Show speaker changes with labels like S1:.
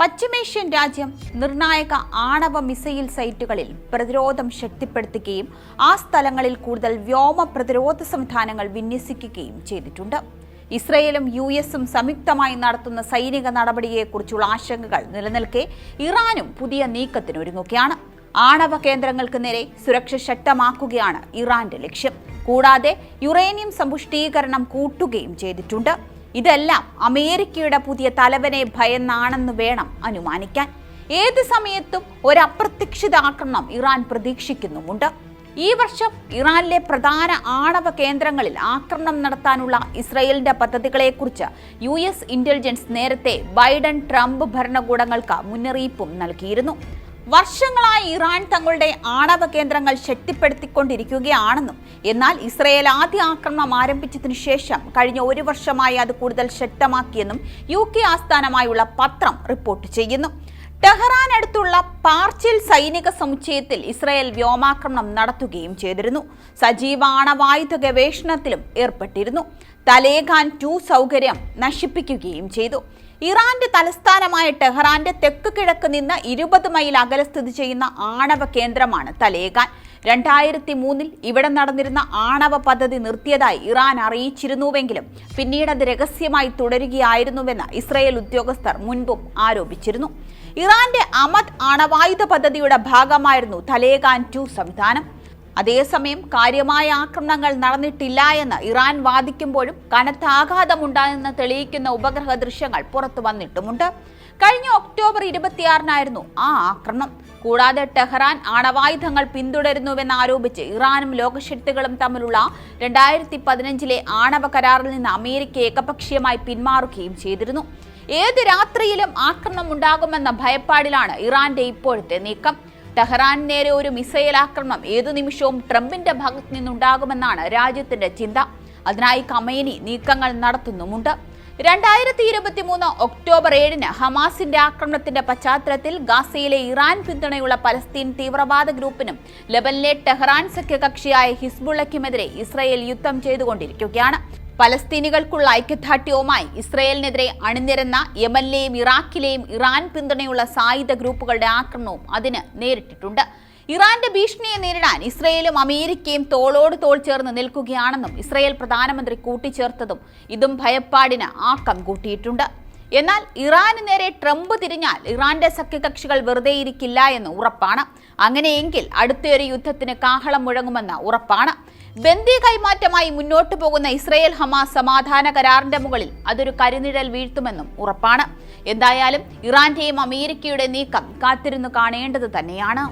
S1: പശ്ചിമേഷ്യൻ രാജ്യം നിർണായക ആണവ മിസൈൽ സൈറ്റുകളിൽ പ്രതിരോധം ശക്തിപ്പെടുത്തുകയും ആ സ്ഥലങ്ങളിൽ കൂടുതൽ വ്യോമ പ്രതിരോധ സംവിധാനങ്ങൾ വിന്യസിക്കുകയും ചെയ്തിട്ടുണ്ട്. ഇസ്രയേലും യു എസും സംയുക്തമായി നടത്തുന്ന സൈനിക നടപടിയെക്കുറിച്ചുള്ള ആശങ്കകൾ നിലനിൽക്കെ ഇറാനും പുതിയ നീക്കത്തിനൊരുങ്ങുകയാണ്. ആണവ കേന്ദ്രങ്ങൾക്ക് നേരെ സുരക്ഷ ശക്തമാക്കുകയാണ് ഇറാന്റെ ലക്ഷ്യം. കൂടാതെ യുറേനിയം സമ്പുഷ്ടീകരണം കൂട്ടുകയും ചെയ്തിട്ടുണ്ട്. ഇതെല്ലാം അമേരിക്കയുടെ പുതിയ തലവനെ ഭയന്നാണെന്ന് വേണം അനുമാനിക്കാൻ. ഏത് സമയത്തും ഒരു അപ്രതീക്ഷിത ആക്രമണം ഇറാൻ പ്രതീക്ഷിക്കുന്നുമുണ്ട്. ഈ വർഷം ഇറാനിലെ പ്രധാന ആണവ കേന്ദ്രങ്ങളിൽ ആക്രമണം നടത്താനുള്ള ഇസ്രയേലിന്റെ പദ്ധതികളെക്കുറിച്ച് യു എസ് ഇന്റലിജൻസ് നേരത്തെ ബൈഡൻ ട്രംപ് ഭരണകൂടങ്ങൾക്ക് മുന്നറിയിപ്പും നൽകിയിരുന്നു. വർഷങ്ങളായി ഇറാൻ തങ്ങളുടെ ആണവ കേന്ദ്രങ്ങൾ ശക്തിപ്പെടുത്തിക്കൊണ്ടിരിക്കുകയാണെന്നും എന്നാൽ ഇസ്രയേൽ ആദ്യ ആക്രമണം ആരംഭിച്ചതിനു ശേഷം കഴിഞ്ഞ ഒരു വർഷമായി അത് കൂടുതൽ ശക്തമാക്കിയെന്നും യു കെ ആസ്ഥാനമായുള്ള പത്രം റിപ്പോർട്ട് ചെയ്യുന്നു. ടെഹ്റാൻ അടുത്തുള്ള പാർച്ചിൽ സൈനിക സമുച്ചയത്തിൽ ഇസ്രയേൽ വ്യോമാക്രമണം നടത്തുകയും ചെയ്തിരുന്നു. സജീവ ആണവായുധ ഗവേഷണത്തിലും ഏർപ്പെട്ടിരുന്നു. തലേഖാൻ ടു സൗകര്യം നശിപ്പിക്കുകയും ചെയ്തു. ഇറാന്റെ തലസ്ഥാനമായ ടെഹ്റാന്റെ തെക്ക് കിഴക്ക് നിന്ന് ഇരുപത് മൈൽ അകലെ സ്ഥിതി ചെയ്യുന്ന ആണവ കേന്ദ്രമാണ് തലേഗാൻ. രണ്ടായിരത്തി മൂന്നിൽ ഇവിടെ നടന്നിരുന്ന ആണവ പദ്ധതി നിർത്തിയതായി ഇറാൻ അറിയിച്ചിരുന്നുവെങ്കിലും പിന്നീട് അത് രഹസ്യമായി തുടരുകയായിരുന്നുവെന്ന് ഇസ്രയേൽ ഉദ്യോഗസ്ഥർ മുൻപും ആരോപിച്ചിരുന്നു. ഇറാന്റെ അമദ് ആണവായുധ പദ്ധതിയുടെ ഭാഗമായിരുന്നു തലേഖാൻ ടു സംവിധാനം. അതേസമയം കാര്യമായ ആക്രമണങ്ങൾ നടന്നിട്ടില്ല എന്ന് ഇറാൻ വാദിക്കുമ്പോഴും കനത്ത ആഘാതമുണ്ടായെന്ന് തെളിയിക്കുന്ന ഉപഗ്രഹ ദൃശ്യങ്ങൾ പുറത്തു വന്നിട്ടുമുണ്ട്. കഴിഞ്ഞ ഒക്ടോബർ ഇരുപത്തിയാറിനായിരുന്നു ആ ആക്രമണം. കൂടാതെ ടെഹ്റാൻ ആണവായുധങ്ങൾ പിന്തുടരുന്നുവെന്ന് ആരോപിച്ച് ഇറാനും ലോകശക്തികളും തമ്മിലുള്ള രണ്ടായിരത്തി പതിനഞ്ചിലെ ആണവ കരാറിൽ നിന്ന് അമേരിക്ക ഏകപക്ഷീയമായി പിന്മാറുകയും ചെയ്തിരുന്നു. ഏത് രാത്രിയിലും ആക്രമണം ഉണ്ടാകുമെന്ന ഭയപ്പാടിലാണ് ഇറാന്റെ ഇപ്പോഴത്തെ നീക്കം. ടെഹ്റാൻ നേരെ ഒരു മിസൈൽ ആക്രമണം. ഏതു നിമിഷവും ട്രംപിന്റെ ഭാഗത്തു നിന്നുണ്ടാകുമെന്നാണ് രാജ്യത്തിന്റെ ചിന്ത. അതിനായി കമേനി നീക്കങ്ങൾ നടത്തുന്നുമുണ്ട്. രണ്ടായിരത്തി ഇരുപത്തി മൂന്ന് ഒക്ടോബർ ഏഴിന് ഹമാസിന്റെ ആക്രമണത്തിന്റെ പശ്ചാത്തലത്തിൽ ഗാസയിലെ ഇറാൻ പിന്തുണയുള്ള പലസ്തീൻ തീവ്രവാദ ഗ്രൂപ്പിനും ലെബനിലെ ടെഹ്റാൻ സഖ്യകക്ഷിയായ ഹിസ്ബുള്ളയ്ക്കുമെതിരെ ഇസ്രയേൽ യുദ്ധം ചെയ്തുകൊണ്ടിരിക്കുകയാണ്. പലസ്തീനികൾക്കുള്ള ഐക്യദാർഢ്യവുമായി ഇസ്രയേലിനെതിരെ അണിനിരന്ന യമനിലെയും ഇറാഖിലെയും ഇറാൻ പിന്തുണയുള്ള സായുധ ഗ്രൂപ്പുകളുടെ ആക്രമണവും അതിന് നേരിട്ടിട്ടുണ്ട്. ഇറാന്റെ ഭീഷണിയെ നേരിടാൻ ഇസ്രയേലും അമേരിക്കയും തോളോട് തോൾ ചേർന്ന് നിൽക്കുകയാണെന്നും ഇസ്രയേൽ പ്രധാനമന്ത്രി കൂട്ടിച്ചേർത്തതും ഇതും ഭയപ്പാടിന് ആക്കം കൂട്ടിയിട്ടുണ്ട്. എന്നാൽ ഇറാന് നേരെ ട്രംപ് തിരിഞ്ഞാൽ ഇറാന്റെ സഖ്യകക്ഷികൾ വെറുതെ ഇരിക്കില്ല എന്ന് ഉറപ്പാണ്. അങ്ങനെയെങ്കിൽ അടുത്തൊരു യുദ്ധത്തിന് കാഹളം മുഴങ്ങുമെന്ന് ഉറപ്പാണ്. ബന്ദി കൈമാറ്റമായി മുന്നോട്ടു പോകുന്ന ഇസ്രയേൽ ഹമാസ് സമാധാന കരാറിന്റെ മുകളിൽ അതൊരു കരുനിഴൽ വീഴ്ത്തുമെന്നും ഉറപ്പാണ്. എന്തായാലും ഇറാന്റെയും അമേരിക്കയുടെ നീക്കം കാത്തിരുന്നു കാണേണ്ടത് തന്നെയാണ്.